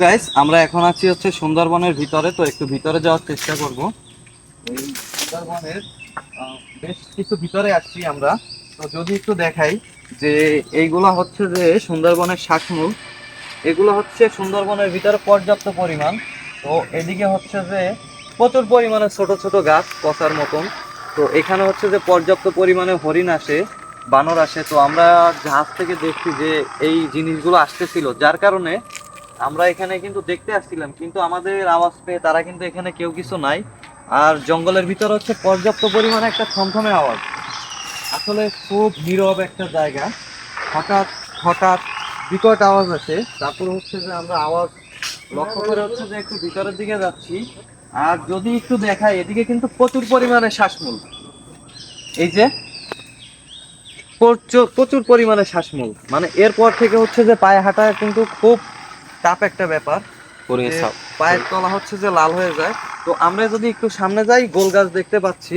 Guys আমরা এখন আছি হচ্ছে সুন্দরবনের ভিতরে, তো একটু ভিতরে যাওয়ার চেষ্টা করব। এই সুন্দরবনের বেশ কিছু ভিতরে আসছি আমরা। তো যদি একটু দেখাই যে এইগুলা হচ্ছে যে সুন্দরবনের শাকমূল, এগুলো হচ্ছে সুন্দরবনের ভিতরে পর্যাপ্ত পরিমাণ। তো এদিকে হচ্ছে যে প্রচুর পরিমাণে ছোট ছোট গাছ পচার মতন। তো এখানে হচ্ছে যে পর্যাপ্ত পরিমাণে হরিণ আসে, বানর আসে। তো আমরা জাহাজ থেকে দেখছি যে এই জিনিসগুলো আসতেছিল, যার কারণে আমরা এখানে কিন্তু দেখতে আসছিলাম, কিন্তু আমাদের আওয়াজ পেয়ে তারা কিন্তু এখানে কেউ কিছু নাই। আর জঙ্গলের ভিতর হচ্ছে পর্যাপ্ত পরিমাণে একটা থমথমে আওয়াজ। আসলে খুব নীরব একটা জায়গা। হঠাৎ হঠাৎ বিকট আওয়াজ আসে তারপর হচ্ছে যে আমরা আওয়াজ লক্ষ্য করে হচ্ছে যে একটু ভিতরের দিকে যাচ্ছি। আর যদি একটু দেখাই, এদিকে কিন্তু প্রচুর পরিমাণে শ্বাসমূল। এই যে, প্রচুর প্রচুর পরিমাণে শ্বাসমূল। মানে এরপর থেকে হচ্ছে যে পায়ে হাঁটা কিন্তু খুব টাফ একটা ব্যাপার পায়ের তলা হচ্ছে যে লাল হয়ে যায়। তো আমরা যদি একটু সামনে যাই গোল গাছ দেখতে পাচ্ছি।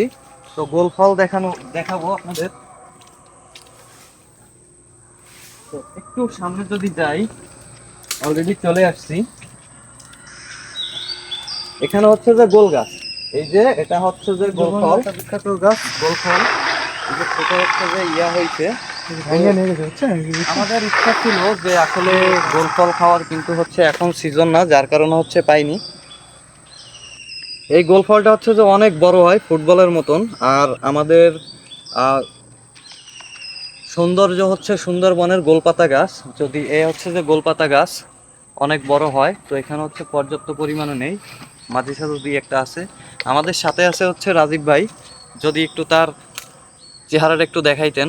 তো গোল ফল দেখানো দেখাবো আপনাদের। তো একটু সামনে যদি যাই অলরেডি চলে আসছি। এখানে হচ্ছে যে গোল গাছ। এই যে এটা হচ্ছে যে গোল ফল। বিখ্যাত গাছ। গোল ফল। এই যে ছোট হচ্ছে যে ইয়া হয়েছে আমাদের ইচ্ছা ছিল যে আসলে গোল ফল খাওয়ার, কিন্তু হচ্ছে এখন সিজন না, যার কারণে হচ্ছে পাইনি। এই গোল ফলটা হচ্ছে যে অনেক বড় হয়, ফুটবলের মতন। আর আমাদের সৌন্দর্য হচ্ছে সুন্দরবনের গোলপাতা গাছ। যদি এ হচ্ছে যে গোলপাতা গাছ, অনেক বড় হয়, তো এখানে হচ্ছে পর্যাপ্ত পরিমাণে নেই। মাঝে সাথে দুই একটা আছে। আমাদের সাথে আছে হচ্ছে রাজীব ভাই। যদি একটু তার চেহারাটা একটু দেখাইতেন।